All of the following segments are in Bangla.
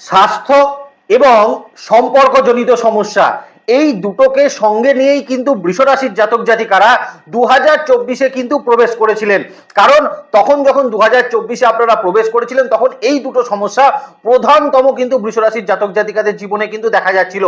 স্বাস্থ্য এবং সম্পর্কজনিত সমস্যা। এই দুটোকে সঙ্গে নিয়েই কিন্তু বৃষরাশির জাতক জাতিকারা দু হাজার চব্বিশে কিন্তু প্রবেশ করেছিলেন। কারণ তখন যখন দু হাজার চব্বিশে আপনারা প্রবেশ করেছিলেন, তখন এই দুটো সমস্যা প্রধানতম কিন্তু বৃষরাশির জাতক জাতিকাদের জীবনে কিন্তু দেখা যাচ্ছিল।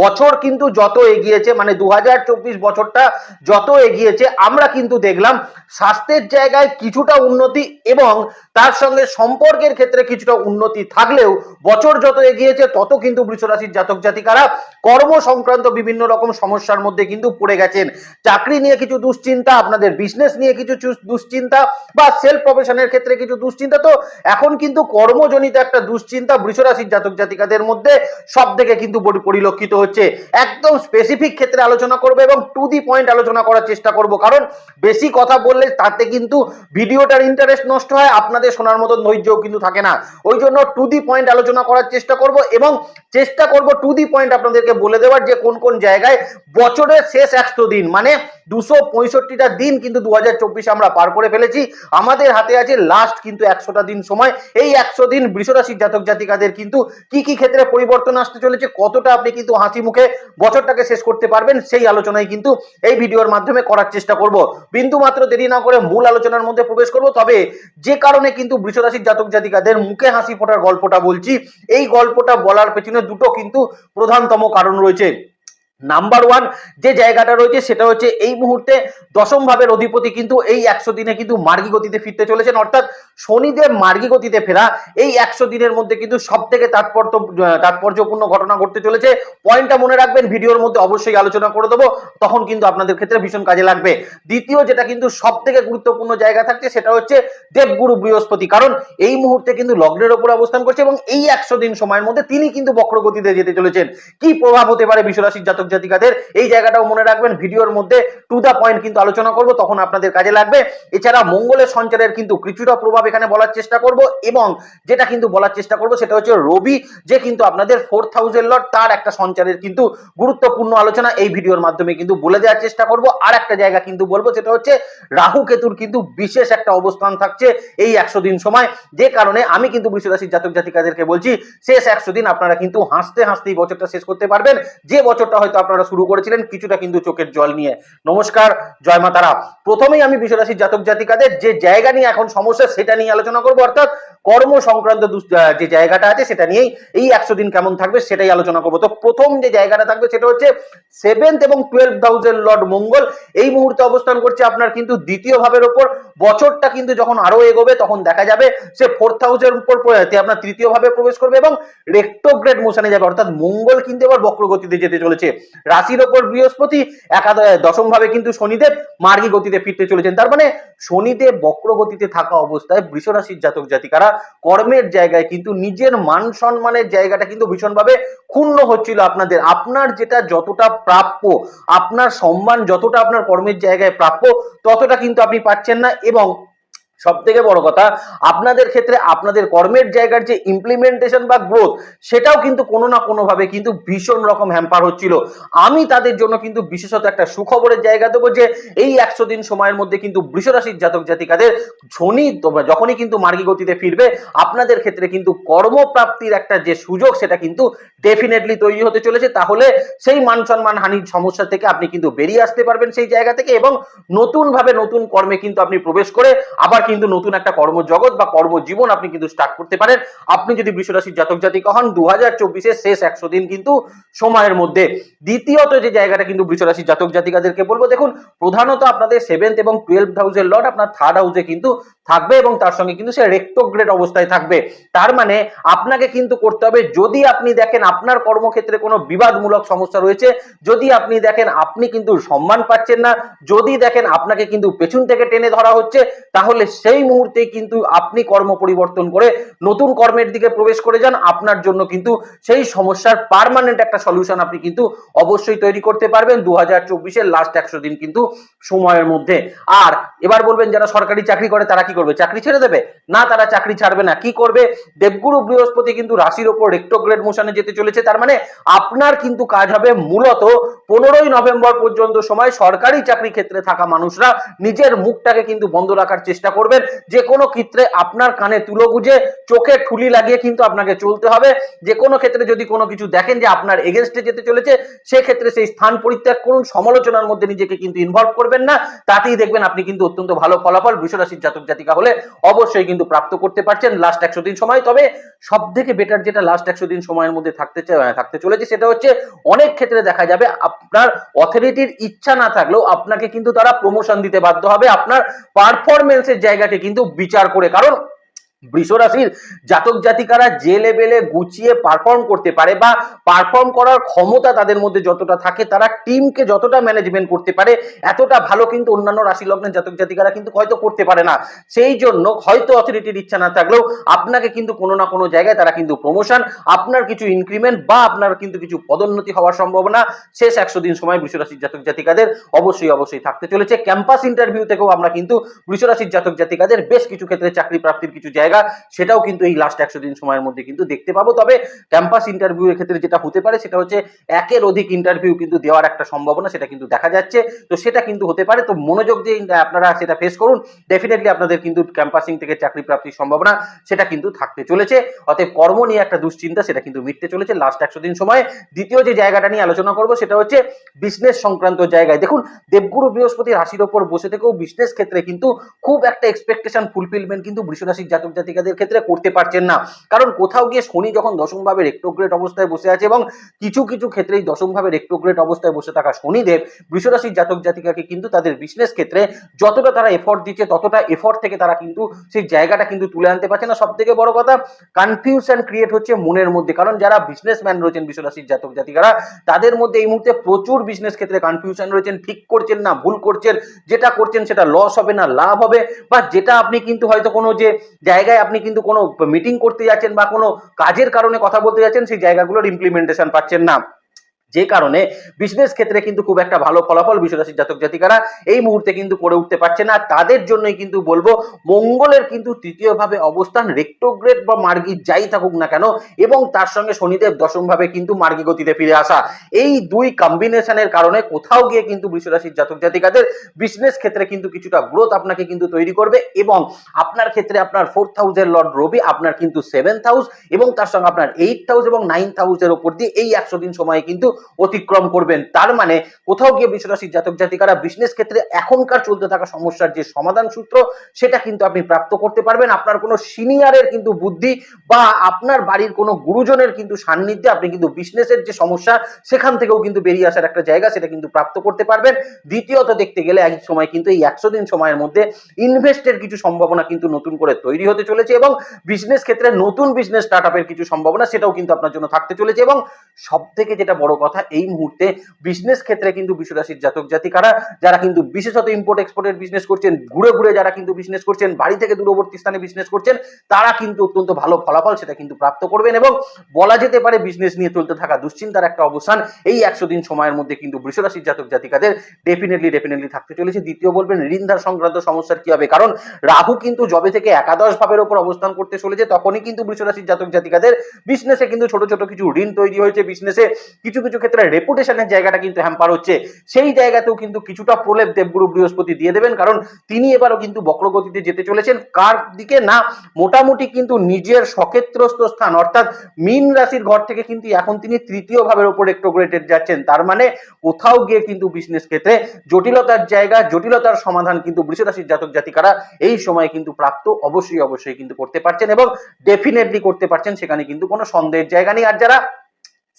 বছর কিন্তু যত এগিয়েছে মানে দু হাজার চব্বিশ বছরটা যত এগিয়েছে, আমরা কিন্তু দেখলাম স্বাস্থ্যের জায়গায় কিছুটা উন্নতি এবং তার সঙ্গে সম্পর্কের ক্ষেত্রে কিছুটা উন্নতি থাকলেও বছর যত এগিয়েছে, তত কিন্তু বৃষরাশির জাতক জাতিকারা কর্ম সংক্রান্ত বিভিন্ন রকম সমস্যার মধ্যে কিন্তু পড়ে গেছেন। চাকরি নিয়ে কিছু দুশ্চিন্তা, আপনাদের বিজনেস নিয়ে কিছু দুশ্চিন্তা বা সেলফ প্রফেশনের ক্ষেত্রে কিছু দুশ্চিন্তা। তো এখন কিন্তু কর্মজনিত একটা দুশ্চিন্তা বৃষরাশির জাতক জাতিকাদের মধ্যে সব থেকে কিন্তু পরিলক্ষিত হচ্ছে। একদম স্পেসিফিক ক্ষেত্রে আলোচনা করব এবং টু দি পয়েন্ট আলোচনা করার চেষ্টা করব। কারণ বেশি কথা বললে তাতে কিন্তু ভিডিওটার ইন্টারেস্ট নষ্ট হয়, আপনাদের শোনার মতো ধৈর্যও কিন্তু থাকে না। ওই জন্য টু দি পয়েন্ট আলোচনা করার চেষ্টা করব এবং চেষ্টা করব টু দি পয়েন্ট আপনাদেরকে বলে দেওয়ার যে কোন কোন জায়গায় বছরের শেষ একশো দিন মানে দুশো পঁয়ষট্টিটা দিন কিন্তু দু আমরা পার করে ফেলেছি। আমাদের হাতে আছে লাস্ট কিন্তু একশোটা দিন সময়। এই একশো দিন বৃষরাশির জাতক জাতিকাদের কিন্তু কি কি ক্ষেত্রে পরিবর্তন আসতে চলেছে, কতটা আপনি কিন্তু হাসি মুখে বছরটাকে শেষ করতে পারবেন, সেই আলোচনায় কিন্তু এই ভিডিওর মাধ্যমে করার চেষ্টা করব। বিন্দু মাত্র দেরি না করে মূল আলোচনার মধ্যে প্রবেশ করব, তবে যে কারণে কিন্তু বৃষরাশির জাতক জাতিকাদের মুখে হাসি ফোটার গল্পটা বলছি। এই গল্পটা বলার পেছনে দুটো কিন্তু প্রধানতম কারণ রয়েছে। নাম্বার ওয়ান যে জায়গাটা রয়েছে সেটা হচ্ছে এই মুহূর্তে দশম ভাবের অধিপতি কিন্তু এই একশো দিনে কিন্তু মার্গী গতিতে ফিরতে চলেছেন। অর্থাৎ শনিদেব মার্গী গতিতে ফেরা এই একশো দিনের মধ্যে কিন্তু সব থেকে তাৎপর্য, তাৎপর্যপূর্ণ ঘটনা ঘটতে চলেছে। পয়েন্টটা মনে রাখবেন, ভিডিওর মধ্যে অবশ্যই আলোচনা করে দেবো। তখন কিন্তু আপনাদের ক্ষেত্রে ভীষণ কাজে লাগবে। দ্বিতীয় যেটা কিন্তু সব থেকে গুরুত্বপূর্ণ জায়গা থাকছে সেটা হচ্ছে দেবগুরু বৃহস্পতি। কারণ এই মুহূর্তে কিন্তু লগ্নের ওপর অবস্থান করছে এবং এই একশো দিন সময়ের মধ্যে তিনি কিন্তু বক্রগতিতে যেতে চলেছেন। কি প্রভাব হতে পারে বিশ্বরাশির জাতক জাতিকাদের এই জায়গাটাও মনে রাখবেন, ভিডিওর মধ্যে টু দা পয়েন্ট কিন্তু আলোচনা করব, তখন আপনাদের কাজে লাগবে। এছাড়া মঙ্গলের সঞ্চারের কিন্তু কিছুটা প্রভাব এখানে বলার চেষ্টা করব এবং যেটা কিন্তু বলার চেষ্টা করব সেটা হচ্ছে রবি, যে কিন্তু আপনাদের ফোর্থ হাউসের লট তার একটা সঞ্চারের কিন্তু গুরুত্বপূর্ণ আলোচনা এই ভিডিওর মাধ্যমে কিন্তু বলে দেওয়ার চেষ্টা করব। আর একটা জায়গা কিন্তু বলব, সেটা হচ্ছে রাহু কেতুর কিন্তু বিশেষ একটা অবস্থান থাকছে এই একশো দিন সময়। যে কারণে আমি কিন্তু বৃষরাশির জাতক জাতিকাদেরকে বলছি, শেষ একশো দিন আপনারা কিন্তু হাসতে হাসতেই বছরটা শেষ করতে পারবেন। যে বছরটা হয়তো আপনারা শুরু করেছিলেন কিছুটা কিন্তু চোখের জল নিয়ে। নমস্কার, জয় মাতারা প্রথমেই আমি বিশ্বরাশির জাতক জাতিকাদের যে জায়গা নিয়ে এখন সমস্যা সেটা নিয়ে আলোচনা করব, অর্থাৎ কর্ম সংক্রান্ত যে জায়গাটা আছে সেটা নিয়েই এই একশো দিন কেমন থাকবে সেটাই আলোচনা করব। তো প্রথম যে জায়গাটা থাকবে সেটা হচ্ছে সেভেন্থ এবং টুয়েলভ হাউসের লর্ড মঙ্গল। এই মুহূর্তে অবস্থান করছে আপনার কিন্তু দ্বিতীয় ভাবের ওপর বছরটা কিন্তু যখন আরও এগোবে তখন দেখা যাবে সে ফোর্থ হাউসের উপর আপনার তৃতীয় ভাবে প্রবেশ করবে এবং রেক্টোগ্রেড মোশনে যাবে। অর্থাৎ মঙ্গল কিন্তু এবার বক্রগতিতে যেতে চলেছে। রাশির ওপর বৃহস্পতি, একাদশ, দশম ভাবে কিন্তু শনিদেব মার্গী গতিতে ফিরতে চলেছেন। তার মানে শনিদেব বক্রগতিতে থাকা অবস্থায় বৃষরাশির জাতক জাতিকারা কর্মের জায়গায়, কিন্তু নিজের মান সম্মানের জায়গাটা কিন্তু ভীষণভাবে ক্ষুণ্ণ হচ্ছিল আপনাদের। আপনার যেটা যতটা প্রাপ্য, আপনার সম্মান যতটা আপনার কর্মের জায়গায় প্রাপ্য, ততটা কিন্তু আপনি পাচ্ছেন না এবং সব থেকে বড় কথা, আপনাদের ক্ষেত্রে আপনাদের কর্মের জায়গার যে ইমপ্লিমেন্টেশন বা গ্রোথ সেটাও কিন্তু কোনো না কোনো ভাবে কিন্তু ভীষণ রকম হ্যাম্পার হচ্ছিল। আমি তাদের জন্য কিন্তু বিশেষত একটা সুখবরের জায়গা দেবো যে, এই একশো দিন সময়ের মধ্যে কিন্তু বৃষরাশির জাতক জাতিকাদের তো- যখনই কিন্তু মার্গী গতিতে ফিরবে, আপনাদের ক্ষেত্রে কিন্তু কর্মপ্রাপ্তির একটা যে সুযোগ, সেটা কিন্তু ডেফিনেটলি তৈরি হতে চলেছে। তাহলে সেই মান সম্মান হানির সমস্যা থেকে আপনি কিন্তু বেরিয়ে আসতে পারবেন সেই জায়গা থেকে এবং নতুন ভাবে নতুন কর্মে কিন্তু আপনি প্রবেশ করে আবার কিন্তু নতুন একটা কর্মজগৎ বা কর্মজীবন আপনি কিন্তু স্টার্ট করতে পারেন। আপনি যদি বৃষরাশির জাতক, জাতিকা হন দু হাজার শেষ একশো দিন কিন্তু সময়ের মধ্যে। দ্বিতীয়ত যে জায়গাটা কিন্তু বৃষরাশির জাতক, জাতিকাদেরকে বলব, দেখুন, প্রধানত আপনাদের সেভেন্থ এবং টুয়েলভ হাউসের লট আপনার থার্ড হাউসে কিন্তু থাকবে এবং তার সঙ্গে কিন্তু সে রেক্টোগ্রেড অবস্থায় থাকবে। তার মানে আপনাকে কিন্তু করতে হবে, যদি আপনি দেখেন আপনার কর্মক্ষেত্রে কোনো বিবাদমূলক সমস্যা রয়েছে, যদি আপনি দেখেন আপনি কিন্তু সম্মান পাচ্ছেন না, যদি দেখেন আপনাকে কিন্তু পেছন থেকে টেনে ধরা হচ্ছে, তাহলে সেই মুহূর্তে কিন্তু আপনি কর্ম পরিবর্তন করে নতুন কর্মের দিকে প্রবেশ করে যান, আপনার জন্য কিন্তু সেই সমস্যার পারমানেন্ট একটা সলিউশন আপনি কিন্তু অবশ্যই তৈরি করতে পারবেন। দু হাজার চব্বিশের লাস্ট একশো দিন কিন্তু সময়ের মধ্যে। আর এবার বলবেন, যারা সরকারি চাকরি করে, তারা কি করবে? চাকরি ছেড়ে দেবে? না, তারা চাকরি ছাড়বে না। কি করবে? দেবগুরু বৃহস্পতি কিন্তু রাশির ওপর রেক্টোগ্রেড মোশনে যেতে চলেছে। তার মানে আপনার কিন্তু কাজ হবে মূলত পনেরোই নভেম্বর পর্যন্ত সময় সরকারি চাকরি ক্ষেত্রে থাকা মানুষরা নিজের মুখটাকে কিন্তু বন্ধ রাখার চেষ্টা করবে। করবেন। যে কোনো ক্ষেত্রে আপনার কানে তুলো গুজে চোখে ঠুলি লাগিয়ে কিন্তু আপনাকে চলতে হবে। যে কোনো ক্ষেত্রে যদি কোনো কিছু দেখেন যে আপনার এগেনস্টে যেতে চলেছে, সেক্ষেত্রে সেই স্থান পরিত্যাগ করুন। সমালোচনার মধ্যে নিজেকে কিন্তু ইনভলভ করবেন না। তাতেই দেখবেন আপনি কিন্তু অত্যন্ত ভালো ফলাফল। বৃষরাশির জাতক জাতিকা হলে অবশ্যই কিন্তু প্রাপ্ত করতে পারছেন। লাস্ট একশো দিন সময়। তবে সব থেকে বেটার যেটা লাস্ট একশো দিন সময়ের মধ্যে থাকতে থাকতে চলেছে সেটা হচ্ছে অনেক ক্ষেত্রে দেখা যাবে আপনার অথরিটির ইচ্ছা না থাকলেও আপনাকে কিন্তু তারা প্রমোশন দিতে বাধ্য হবে। আপনার পারফরমেন্সের জায়গাকে কিন্তু বিচার করে। কারণ বৃষ রাশির জাতক জাতিকারা যে লেভেলে গুছিয়ে পারফর্ম করতে পারে বা পারফর্ম করার ক্ষমতা তাদের মধ্যে যতটা থাকে, তারা টিমকে যতটা ম্যানেজমেন্ট করতে পারে, এতটা ভালো কিন্তু অন্যান্য রাশি লগ্নের জাতক জাতিকারা কিন্তু হয়তো করতে পারে না। সেই জন্য হয়তো অথরিটির ইচ্ছা না থাকলেও আপনাকে কিন্তু কোনো না কোনো জায়গায় তারা কিন্তু প্রমোশন আপনার কিছু ইনক্রিমেন্ট বা আপনার কিন্তু কিছু পদোন্নতি হওয়ার সম্ভাবনা শেষ একশো দিন সময় বৃষরাশির জাতক জাতিকাদের অবশ্যই অবশ্যই থাকতে চলেছে। ক্যাম্পাস ইন্টারভিউ থেকেও আমরা কিন্তু বৃষরাশির জাতক জাতিকাদের বেশ কিছু ক্ষেত্রে চাকরি প্রাপ্তির কিছু জায়গা সেটাও কিন্তু এই লাস্ট একশো দিন সময়ের মধ্যে কিন্তু দেখতে পাবো। তবে ক্যাম্পাস ইন্টারভিউ এর ক্ষেত্রে যেটা হতে পারে, সেটা হচ্ছে একের অধিক ইন্টারভিউ কিন্তু দেওয়ার একটা সম্ভাবনা, সেটা কিন্তু দেখা যাচ্ছে। তো সেটা কিন্তু হতে পারে। তো মনোযোগ দিয়ে আপনারা সেটা ফেস করুন। ডেফিনেটলি আপনাদের কিন্তু ক্যাম্পাসিং থেকে চাকরি প্রাপ্তির সম্ভাবনা, সেটা কিন্তু থাকতে চলেছে। অতএব কর্ম নিয়ে একটা দুশ্চিন্তা, সেটা কিন্তু মিটতে চলেছে লাস্ট একশো দিন সময়। দ্বিতীয় যে জায়গাটা নিয়ে আলোচনা করব, সেটা হচ্ছে বিজনেস সংক্রান্ত জায়গায়। দেখুন, দেবগুরু বৃহস্পতি রাশির ওপর বসে থেকেও বিজনেস ক্ষেত্রে কিন্তু খুব একটা এক্সপেকটেশন ফুলফিলমেন্ট কিন্তু বৃষরাশির জাতক জাতিকাদের ক্ষেত্রে করতে পারছেন না। কারণ কোথাও গিয়ে শনি যখন দশম ভাবে রেক্টোগ্রেট অবস্থায় বসে আছে এবং কিছু কিছু ক্ষেত্রেই দশম ভাবে রেক্টোগ্রেট অবস্থায় বসে থাকা শনিদেব বৃষরাশির জাতক জাতিকাকে কিন্তু তাদের বিজনেস ক্ষেত্রে যতটা তারা এফোর্ট দিচ্ছে, ততটা এফোর্ট থেকে তারা কিন্তু সেই জায়গাটা কিন্তু তুলে আনতে পারছে না। সব থেকে বড় কথা কনফিউশন ক্রিয়েট হচ্ছে মনের মধ্যে। কারণ যারা বিজনেসম্যান রয়েছেন বিশ্বরাশির জাতক জাতিকারা, তাদের মধ্যে এই মুহূর্তে প্রচুর বিজনেস ক্ষেত্রে কনফিউশন রয়েছেন, ঠিক করছেন না, ভুল করছেন, যেটা করছেন সেটা লস হবে না, লাভ হবে। বা যেটা আপনি কিন্তু হয়তো কোনো যে জায়গায় আপনি কিন্তু কোনো মিটিং করতে যাচ্ছেন বা কোনো কাজের কারণে কথা বলতে যাচ্ছেন, সেই জায়গাগুলোর ইমপ্লিমেন্টেশন পাচ্ছেন না। যে কারণে বিজনেস ক্ষেত্রে কিন্তু খুব একটা ভালো ফলাফল বিশ্বরাশির জাতক জাতিকারা এই মুহূর্তে কিন্তু করে উঠতে পারছে না। তাদের জন্যই কিন্তু বলব, মঙ্গলের কিন্তু তৃতীয় ভাবে অবস্থান রেক্টোগ্রেড বা মার্গি যাই থাকুক না কেন এবং তার সঙ্গে শনিদেব দশম ভাবে কিন্তু মার্গী গতিতে ফিরে আসা। এই দুই কম্বিনেশনের কারণে কোথাও গিয়ে কিন্তু বৃষরাশির জাতক জাতিকাদের বিজনেস ক্ষেত্রে কিন্তু কিছুটা গ্রোথ আপনাকে কিন্তু তৈরি করবে এবং আপনার ক্ষেত্রে আপনার ফোর্থ হাউসের লর্ড রবি, আপনার কিন্তু সেভেন্থ হাউস এবং তার সঙ্গে আপনার এইট হাউস এবং নাইন্থ হাউসের ওপর দিয়ে এই একশো দিন সময়ে কিন্তু অতিক্রম করবেন। তার মানে কোথাও গিয়ে বৃষরাশির জাতক জাতিকারা বিজনেস ক্ষেত্রে এখনকার চলতে থাকা সমস্যার যে সমাধান সূত্র, সেটা কিন্তু আপনি প্রাপ্ত করতে পারবেন। আপনার কোনো সিনিয়রের কিন্তু বুদ্ধি বা আপনার বাড়ির কোনো গুরুজনের কিন্তু সান্নিধ্যে আপনি কিন্তু বিজনেসের যে সমস্যা, সেখান থেকেও কিন্তু বেরিয়ে আসার একটা জায়গা, সেটা কিন্তু প্রাপ্ত করতে পারবেন। দ্বিতীয়ত দেখতে গেলে এক সময় কিন্তু এই একশো দিন সময়ের মধ্যে ইনভেস্টের কিছু সম্ভাবনা কিন্তু নতুন করে তৈরি হতে চলেছে এবং বিজনেস ক্ষেত্রে নতুন বিজনেস স্টার্ট কিছু সম্ভাবনা, সেটাও কিন্তু আপনার জন্য থাকতে চলেছে এবং সব থেকে যেটা বড় কথা এই মুহূর্তে বিজনেস ক্ষেত্রে কিন্তু বিশ্বরাশির জাতক জাতিকারা, যারা কিন্তু বিশেষত ইম্পোর্ট এক্সপোর্টের বিজনেস করছেন, ঘুরে ঘুরে যারা কিন্তু বিজনেস করছেন, বাড়ি থেকে দূরবর্তী স্থানে বিজনেস করছেন, তারা কিন্তু অত্যন্ত ভালো ফলাফল সেটা কিন্তু প্রাপ্ত করবেন এবং বলা যেতে পারে বিজনেস নিয়ে চলতে থাকা দুশ্চিন্তার একটা অবসান এই একশো দিন সময়ের মধ্যে কিন্তু বৃষরাশির জাতক জাতিকাদের ডেফিনেটলি ডেফিনেটলি থাকতে চলেছে। দ্বিতীয় বলবেন ঋণধার সংক্রান্ত সমস্যার কি হবে? কারণ রাহু কিন্তু জবে থেকে একাদশ ভাবের উপর অবস্থান করতে চলেছে, তখনই কিন্তু বৃষরাশির জাতক জাতিকাদের বিজনেসে কিন্তু ছোট ছোট কিছু ঋণ তৈরি হয়েছে। বিজনেসে কিছু কিছু ক্ষেত্রে রেপুটেশনের জায়গাটা কিন্তু হ্যাম্পার হচ্ছে। সেই জায়গাতেও কিন্তু কিছুটা প্রলেপ দেবগুরু বৃহস্পতি দিয়ে দেবেন, কারণ তিনি এবারও কিন্তু বক্রগতিতে যেতে চলেছেন। কার দিকে? না, মোটামুটি কিন্তু নিজের সক্ষেত্রস্থ স্থান, অর্থাৎ মীন রাশির ঘর থেকে কিন্তু এখন তিনি তৃতীয় ভাবের উপর একটোগ্রেটেড যাচ্ছেন। তার মানে কোথাও গিয়ে কিন্তু বিজনেস ক্ষেত্রে জটিলতার জায়গা, জটিলতার সমাধান কিন্তু বৃষ রাশির জাতক জাতিকারা এই সময় কিন্তু প্রাপ্ত অবশ্যই অবশ্যই কিন্তু করতে পারছেন এবং ডেফিনেটলি করতে পারছেন, সেখানে কিন্তু কোনো সন্দেহের জায়গা নেই। আর যারা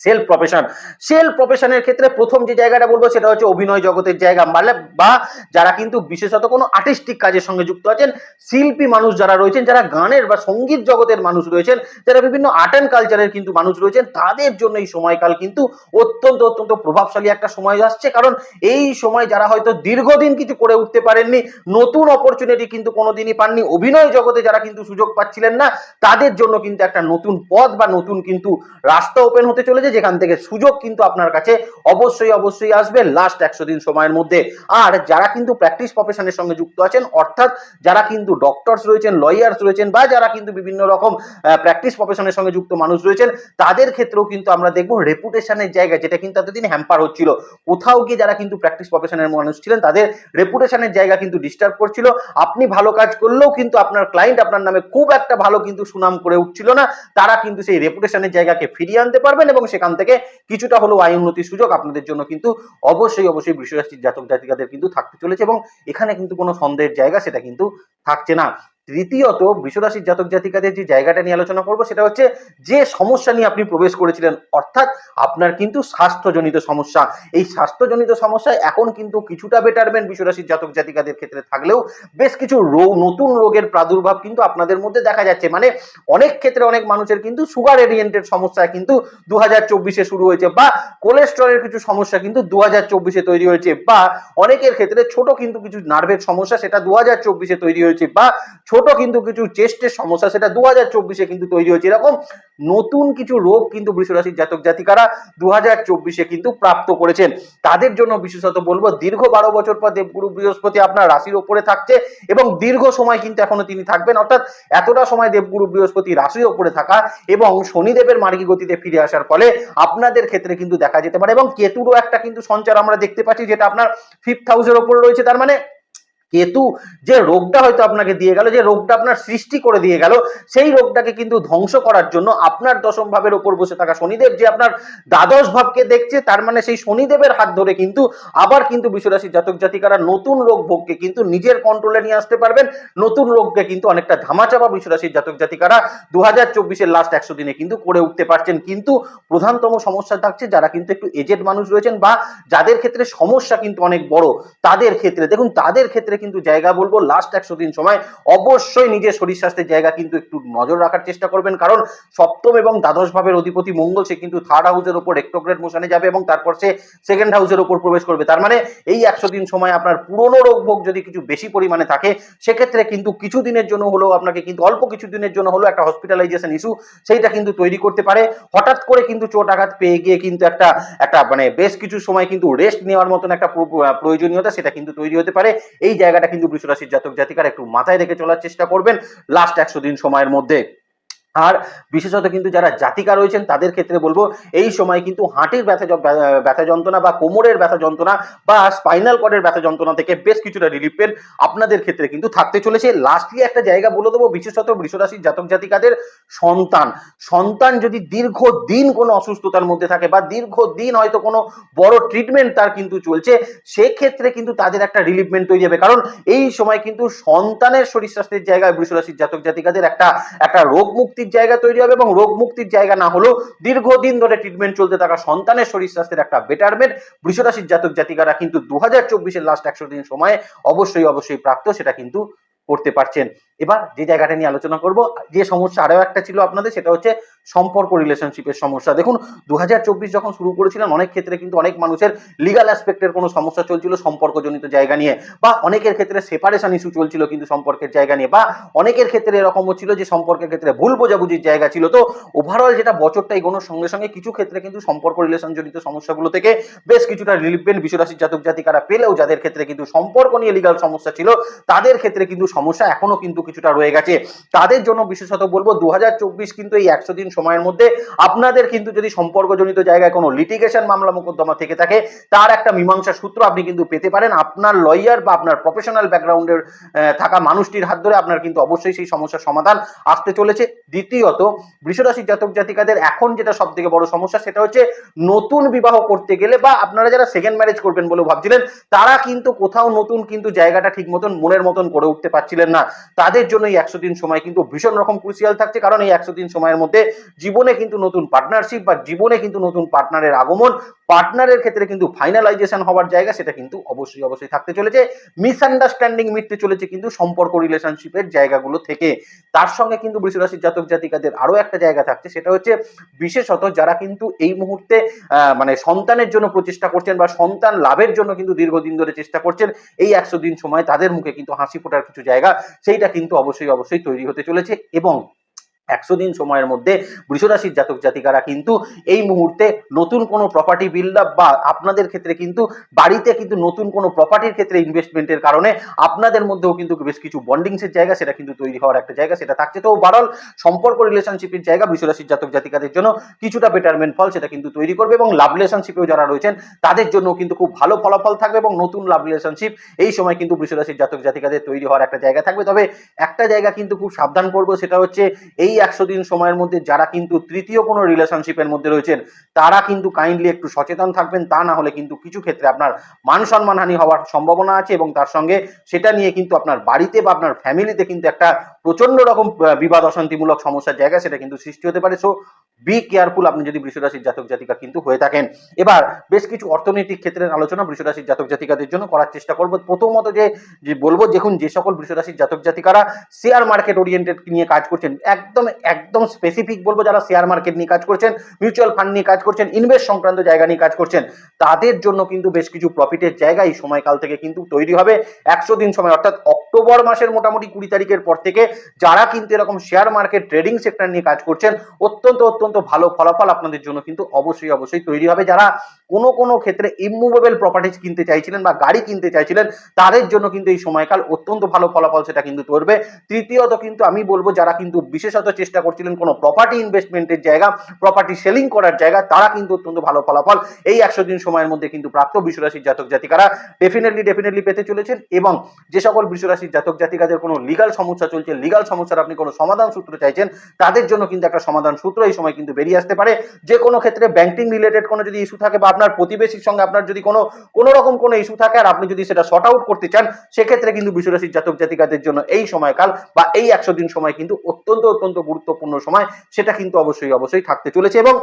সেলফ প্রফেশন সেলফ প্রফেশনের ক্ষেত্রে প্রথম যে জায়গাটা বলব, সেটা হচ্ছে অভিনয় জগতের জায়গা। মানে বা যারা কিন্তু বিশেষত কোনো আর্টিস্টিক কাজের সঙ্গে যুক্ত আছেন, শিল্পী মানুষ যারা রয়েছেন, যারা গানের বা সংগীত জগতের মানুষ রয়েছেন, যারা বিভিন্ন আর্ট অ্যান্ড কালচারের কিন্তু মানুষ রয়েছেন, তাদের জন্য এই সময়কাল কিন্তু অত্যন্ত অত্যন্ত প্রভাবশালী একটা সময় আসছে। কারণ এই সময় যারা হয়তো দীর্ঘদিন কিছু করে উঠতে পারেননি, নতুন অপরচুনিটি কিন্তু কোনোদিনই পাননি, অভিনয় জগতে যারা কিন্তু সুযোগ পাচ্ছিলেন না, তাদের জন্য কিন্তু একটা নতুন পথ বা নতুন কিন্তু রাস্তা ওপেন হতে চলেছে। চলেছে যেখান থেকে সুযোগ কিন্তু আপনার কাছে অবশ্যই অবশ্যই আসবে লাস্ট একশো দিন সময়ের মধ্যে। আর যারা কিন্তু প্র্যাকটিস প্রফেশনের সঙ্গে যুক্ত আছেন, অর্থাৎ যারা কিন্তু ডক্টরস রয়েছেন লয়ার্স রয়েছেন, বা যারা কিন্তু বিভিন্ন রকম প্র্যাকটিস প্রফেশনের সঙ্গে যুক্ত মানুষ রয়েছেন, তাদের ক্ষেত্রেও কিন্তু আমরা দেখব রেপুটেশনের জায়গা যেটা কিন্তু এতদিন হ্যাম্পার হচ্ছিল। কোথাও গিয়ে যারা কিন্তু প্র্যাকটিস প্রফেশনের মানুষ ছিলেন, তাদের রেপুটেশনের জায়গা কিন্তু ডিস্টার্ব করছিল। আপনি ভালো কাজ করলেও কিন্তু আপনার ক্লায়েন্ট আপনার নামে খুব একটা ভালো কিন্তু সুনাম করে উঠছিল না। তারা কিন্তু সেই রেপুটেশনের জায়গাকে ফিরিয়ে আনতে পারবেন এবং সেখান থেকে কিছুটা হলো আয় উন্নতির সুযোগ আপনাদের জন্য কিন্তু অবশ্যই অবশ্যই বৃষরাশির জাতক জাতিকাদের কিন্তু থাকতে চলেছে এবং এখানে কিন্তু কোনো সন্দেহের জায়গা সেটা কিন্তু থাকছে না। তৃতীয়ত বৃষরাশির জাতক জাতিকাদের যে জায়গাটা নিয়ে আলোচনা করব সেটা হচ্ছে যে সমস্যা নিয়ে আপনি প্রবেশ করেছিলেন, অর্থাৎ আপনার কিন্তু স্বাস্থ্যজনিত সমস্যা। এই স্বাস্থ্যজনিত সমস্যায় এখন কিন্তু কিছুটা বেটারমেন্ট বৃষরাশির জাতক জাতিকাদের ক্ষেত্রে থাকলেও বেশ কিছু রোগ নতুন রোগের প্রাদুর্ভাব কিন্তু আপনাদের মধ্যে দেখা যাচ্ছে। মানে অনেক ক্ষেত্রে অনেক মানুষের কিন্তু সুগার এরিয়েন্টেড সমস্যা কিন্তু দু হাজার শুরু হয়েছে বা কোলেস্ট্রলের কিছু সমস্যা কিন্তু দু হাজার চব্বিশে তৈরি হয়েছে বা অনেকের ক্ষেত্রে ছোট কিন্তু কিছু নার্ভের সমস্যা সেটা দু হাজার তৈরি হয়েছে বা ছোট কিন্তু কিছু চেস্টের সমস্যা, সেটা দু হাজার চব্বিশে কিন্তু তৈরি হয়েছে। এরকম নতুন কিছু রোগ কিন্তু বৃষরাশির জাতক জাতিকারা দু হাজার চব্বিশে কিন্তু প্রাপ্ত করেছেন। তাদের জন্য বিশেষত বলব, দীর্ঘ বারো বছর পর দেবগুরু বৃহস্পতি আপনার রাশির ওপরে থাকছে এবং দীর্ঘ সময় কিন্তু এখনও তিনি থাকবেন। অর্থাৎ এতটা সময় দেবগুরু বৃহস্পতি রাশির ওপরে থাকা এবং শনিদেবের মার্গী গতিতে ফিরে আসার ফলে আপনাদের ক্ষেত্রে কিন্তু দেখা যেতে পারে এবং কেতুরও একটা কিন্তু সঞ্চার আমরা দেখতে পাচ্ছি, যেটা আপনার ফিফথ হাউসের ওপরে রয়েছে। তার মানে কেতু যে রোগটা হয়তো আপনাকে দিয়ে গেল, যে রোগটা আপনার সৃষ্টি করে দিয়ে গেল, সেই রোগটাকে কিন্তু ধ্বংস করার জন্য আপনার দশম ভাবের ওপর বসে থাকা শনিদেব যে আপনার দ্বাদশ ভাবকে দেখছে, তার মানে সেই শনিদেবের হাত ধরে কিন্তু আবার কিন্তু বিশ্বরাশির জাতক জাতিকারা নতুন রোগ ভোগকে কিন্তু নিজের কন্ট্রোলে নিয়ে আসতে পারবেন। নতুন রোগকে কিন্তু অনেকটা ধামাচাপা বিশ্বরাশির জাতক জাতিকারা দু হাজার চব্বিশের লাস্ট একশো দিনে কিন্তু করে উঠতে পারছেন। কিন্তু প্রধানতম সমস্যা থাকছে যারা কিন্তু একটু এজেড মানুষ রয়েছেন বা যাদের ক্ষেত্রে সমস্যা কিন্তু অনেক বড়, তাদের ক্ষেত্রে, দেখুন তাদের ক্ষেত্রে কিন্তু জায়গা বলব লাস্ট একশো দিন সময়। অবশ্যই নিজের শরীর স্বাস্থ্যের জায়গা কিন্তু একটু নজর রাখার চেষ্টা করবেন, কারণ সপ্তম এবং দ্বাদশ ভাবের অধিপতি মঙ্গল, সে কিন্তু থার্ড হাউসের উপর রেক্টোগ্রেড মোশনে যাবে এবং তারপর সে সেকেন্ড হাউসের উপর প্রবেশ করবে। তার মানে এই একশো দিন সময় আপনার পুরনো রোগ ভোগ যদি কিছু বেশি পরিমাণে থাকে, সেক্ষেত্রে কিন্তু কিছু দিনের জন্য হলেও আপনাকে কিন্তু অল্প কিছু দিনের জন্য হলেও একটা হসপিটালাইজেশন ইস্যু সেইটা কিন্তু তৈরি করতে পারে। হঠাৎ করে কিন্তু চোট আঘাত পেয়ে গিয়ে কিন্তু একটা একটা মানে বেশ কিছু সময় কিন্তু রেস্ট নেওয়ার মতন একটা প্রয়োজনীয়তা সেটা কিন্তু তৈরি হতে পারে। এই জায়গাটা কিন্তু বৃষরাশির জাতক জাতিকার একটু মাথায় রেখে চলার চেষ্টা করবেন। লাস্ট একশো দিন সময়ের মধ্যে। আর বিশেষত কিন্তু যারা জাতিকা রয়েছেন, তাদের ক্ষেত্রে বলব, এই সময় কিন্তু হাঁটির ব্যথা ব্যথা যন্ত্রণা বা কোমরের ব্যথা যন্ত্রণা বা স্পাইনাল কর্ডের ব্যথা যন্ত্রণা থেকে বেশ কিছুটা রিলিফ পেন আপনাদের ক্ষেত্রে কিন্তু থাকতে চলেছে। লাস্টলি একটা জায়গা বলে দেবো, বিশেষত বৃষরাশির জাতক জাতিকাদের সন্তান। সন্তান যদি দীর্ঘ দিন কোনো অসুস্থতার মধ্যে থাকে বা দীর্ঘ দিন হয়তো কোনো বড় ট্রিটমেন্ট তার কিন্তু চলছে, সেক্ষেত্রে কিন্তু তাদের একটা রিলিফমেন্ট তৈরি হবে। কারণ এই সময় কিন্তু সন্তানের শরীর স্বাস্থ্যের জায়গায় বৃষরাশির জাতক জাতিকাদের একটা একটা রোগ মুক্তির জায়গা তৈরি হবে এবং রোগ মুক্তির জায়গা না হলেও দীর্ঘদিন ধরে ট্রিটমেন্ট চলতে থাকা সন্তানের শরীর স্বাস্থ্যের একটা বেটারমেন্ট বৃষরাশির জাতক জাতিকারা কিন্তু দু হাজার চব্বিশের লাস্ট একশো দিন সময়ে অবশ্যই অবশ্যই প্রাপ্ত, সেটা কিন্তু করতে পারছেন। এবার যে জায়গাটা নিয়ে আলোচনা করব, যে সমস্যা আরও একটা ছিল আপনাদের, সেটা হচ্ছে সম্পর্ক রিলেশনশিপের সমস্যা। দেখুন দু হাজার চব্বিশ যখন শুরু করেছিলেন অনেক ক্ষেত্রে কিন্তু অনেক মানুষের লিগাল অ্যাসপেক্টের কোনো সমস্যা চলছিল সম্পর্কজনিত জায়গা নিয়ে, বা অনেকের ক্ষেত্রে সেপারেশন ইস্যু চলছিল কিন্তু সম্পর্কের জায়গা নিয়ে, বা অনেকের ক্ষেত্রে এরকম হচ্ছিল যে সম্পর্কের ক্ষেত্রে ভুল বোঝাবুঝির জায়গা ছিল। তো ওভারঅল যেটা বছরটা এগোনোর সঙ্গে সঙ্গে কিছু ক্ষেত্রে কিন্তু সম্পর্ক রিলেশন জনিত সমস্যাগুলো থেকে বেশ কিছুটা রিলিফ পেন বিশ্বরাশির জাতক জাতিকারা পেলেও যাদের ক্ষেত্রে কিন্তু সম্পর্ক নিয়ে লিগাল সমস্যা ছিল, তাদের ক্ষেত্রে কিন্তু সমস্যা এখনও কিন্তু কিছুটা রয়ে গেছে। তাদের জন্য বিশেষত বলব দু হাজার চব্বিশ কিন্তু এই একশো দিন সময়ের মধ্যে আপনাদের কিন্তু যদি সম্পর্কজনিত জায়গায় কোনো লিটিগেশন মামলা মোকদ্দমা থেকে থাকে, তার একটা মীমাংসা সূত্র আপনি কিন্তু পেতে পারেন। আপনার লয়ার বা আপনার প্রফেশনাল ব্যাকগ্রাউন্ডের থাকা মানুষটির হাত ধরে আপনার কিন্তু অবশ্যই সেই সমস্যার সমাধান আসতে চলেছে। দ্বিতীয়ত বৃষরাশির জাতক জাতিকাদের এখন যেটা সব থেকে বড় সমস্যা সেটা হচ্ছে নতুন বিবাহ করতে গেলে বা আপনারা যারা সেকেন্ড ম্যারেজ করবেন বলে ভাবছিলেন, তারা কিন্তু কোথাও নতুন কিন্তু জায়গাটা ঠিক মতন মনের মতন করে উঠতে পারছিলেন না। তাদের জন্য এই একশো দিন সময় কিন্তু ভীষণ রকম ক্রুশিয়াল থাকছে। কারণ এই একশো দিন সময়ের মধ্যে জীবনে কিন্তু নতুন পার্টনারশিপ বা জীবনে কিন্তু নতুন পার্টনারের আগমন পার্টনারের ক্ষেত্রে কিন্তু ফাইনালাইজেশন হওয়ার জায়গা সেটা কিন্তু অবশ্যই অবশ্যই থাকতে চলেছে। মিসআন্ডারস্ট্যান্ডিং মিটতে চলেছে কিন্তু সম্পর্ক রিলেশনশিপের জায়গাগুলো থেকে। তার সঙ্গে কিন্তু বৃষরাশির জাতক জাতিকাদের আরও একটা জায়গা থাকছে, সেটা হচ্ছে বিশেষত যারা কিন্তু এই মুহূর্তে মানে সন্তানের জন্য প্রচেষ্টা করছেন বা সন্তান লাভের জন্য কিন্তু দীর্ঘদিন ধরে চেষ্টা করছেন, এই একশো দিন সময় তাদের মুখে কিন্তু হাসি ফোটার কিছু জায়গা, সেইটা কিন্তু অবশ্যই অবশ্যই তৈরি হতে চলেছে এবং একশো দিন সময়ের মধ্যে বৃষরাশির জাতক জাতিকারা কিন্তু এই মুহূর্তে নতুন কোনো প্রপার্টি বিল্ড আপ বা আপনাদের ক্ষেত্রে কিন্তু বাড়িতে কিন্তু নতুন কোনো প্রপার্টির ক্ষেত্রে ইনভেস্টমেন্টের কারণে আপনাদের মধ্যেও কিন্তু বেশ কিছু বন্ডিংসের জায়গা সেটা কিন্তু তৈরি হওয়ার একটা জায়গা সেটা থাকছে। তো ওভারঅল সম্পর্ক রিলেশনশিপের জায়গা বৃষরাশির জাতক জাতিকাদের জন্য কিছুটা বেটারমেন্ট ফল সেটা কিন্তু তৈরি করবে এবং লাভ রিলেশনশিপেও যারা রয়েছেন তাদের জন্য কিন্তু খুব ভালো ফলাফল থাকবে এবং নতুন লাভ রিলেশনশিপ এই সময় কিন্তু বৃষরাশির জাতক জাতিকাদের তৈরি হওয়ার একটা জায়গা থাকবে। তবে একটা জায়গা কিন্তু খুব সাবধান করব সেটা হচ্ছে এই একশো দিন সময়ের মধ্যে যারা কিন্তু তৃতীয় কোনো রিলেশনশিপের মধ্যে রয়েছেন, তারা কিন্তু কাইন্ডলি একটু সচেতন থাকবেন। তা না হলে কিন্তু কিছু ক্ষেত্রে আপনার মান সম্মানহানি হওয়ার সম্ভাবনা আছে এবং তার সঙ্গে সেটা নিয়ে কিন্তু আপনার বাড়িতে বা আপনার ফ্যামিলিতে কিন্তু একটা প্রচণ্ড রকম বিবাদ, অশান্তিমূলক সমস্যার জায়গা সেটা কিন্তু সৃষ্টি হতে পারে। সো বি কেয়ারফুল আপনি যদি বৃষরাশির জাতক জাতিকা কিন্তু হয়ে থাকেন। এবার, বেশ কিছু অর্থনৈতিক ক্ষেত্রের আলোচনা বৃষরাশির জাতক জাতিকাদের জন্য করার চেষ্টা করব। প্রথমত যে বলব, দেখুন যে সকল বৃষরাশির জাতক জাতিকারা শেয়ার মার্কেট ওরিয়েন্টেড নিয়ে কাজ করছেন। একদম একদম স্পেসিফিক বলব, যারা শেয়ার মার্কেট নিয়ে কাজ করছেন মিউচুয়াল ফান্ড নিয়ে কাজ করছেন ইনভেস্ট সংক্রান্ত জায়গা নিয়ে কাজ করছেন, তাদের জন্য কিন্তু বেশ কিছু প্রফিটের জায়গা এই সময়কাল থেকে কিন্তু তৈরি হবে। একশো দিন সময়, অর্থাৎ অক্টোবর মাসের মোটামুটি কুড়ি তারিখের পর থেকে যারা কিন্তু এরকম শেয়ার মার্কেট ট্রেডিং সেক্টর নিয়ে কাজ করছেন, অত্যন্ত অত্যন্ত ভালো ফলাফল আপনাদের জন্য কিন্তু অবশ্যই অবশ্যই তৈরি হবে। যারা কোনো কোনো ক্ষেত্রে ইমুভেবল প্রপার্টিজ কিনতে চাইছিলেন বা গাড়ি কিনতে চাইছিলেন, তাদের জন্য কিন্তু এই সময়কাল অত্যন্ত ভালো ফলাফল সেটা কিন্তু করবে তৃতীয়ত কিন্তু আমি বলব, যারা কিন্তু বিশেষত চেষ্টা করছিলেন কোনো প্রপার্টি ইনভেস্টমেন্টের জায়গা প্রপার্টি সেলিং করার জায়গা, তারা কিন্তু অত্যন্ত ভালো ফলাফল এই একশো দিন সময়ের মধ্যে কিন্তু প্রাপ্ত বিশ্বরাশির জাতক জাতিকারা ডেফিনেটলি ডেফিনেটলি পেতে চলেছেন এবং যে সকল বিশ্বরাশির জাতক জাতিকাদের কোনো লিগাল সমস্যা চলছে লিগাল সমস্যার আপনি কোনো সমাধান সূত্র চাইছেন, তাদের জন্য কিন্তু একটা সমাধান সূত্র এই সময় কিন্তু বেরিয়ে আসতে পারে। যে কোনো ক্ষেত্রে ব্যাংকিং রিলেটেড কোনো যদি ইস্যু থাকে বা আপনার প্রতিবেশীর সঙ্গে আপনার যদি কোনো কোনো রকম কোনো ইস্যু থাকে আর আপনি যদি সেটা শর্ট আউট করতে চান, সেক্ষেত্রে কিন্তু বিশ্বরাশির জাতক জাতিকাদের জন্য এই সময়কাল বা এই একশো দিন সময় কিন্তু অত্যন্ত অত্যন্ত গুরুত্বপূর্ণ সময়, সেটা কিন্তু অবশ্যই অবশ্যই থাকতে চলেছে এবং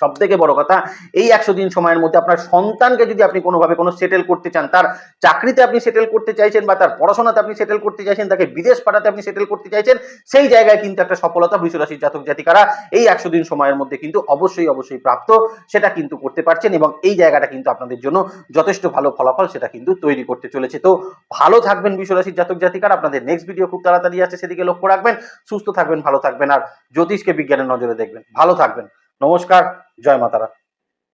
সব থেকে বড় কথা, এই একশো দিন সময়ের মধ্যে আপনার সন্তানকে যদি আপনি কোনোভাবে কোনো সেটেল করতে চান, তার চাকরিতে আপনি সেটেল করতে চাইছেন বা তার পড়াশোনাতে আপনি সেটেল করতে চাইছেন, তাকে বিদেশ পাঠাতে আপনি সেটেল করতে চাইছেন, সেই জায়গায় কিন্তু একটা সফলতা বৃষরাশির জাতক জাতিকারা এই একশো দিন সময়ের মধ্যে কিন্তু অবশ্যই অবশ্যই প্রাপ্ত, সেটা কিন্তু করতে পারছেন এবং এই জায়গাটা কিন্তু আপনাদের জন্য যথেষ্ট ভালো ফলাফল সেটা কিন্তু তৈরি করতে চলেছে। তো ভালো থাকবেন বিশ্বরাশির জাতক জাতিকারা, আপনাদের নেক্সট ভিডিও খুব তাড়াতাড়ি আছে সেদিকে লক্ষ্য রাখবেন, সুস্থ থাকবেন, ভালো থাকবেন, আর জ্যোতিষকে বিজ্ঞানের নজরে দেখবেন। ভালো থাকবেন। নমস্কার জয় মাতারা।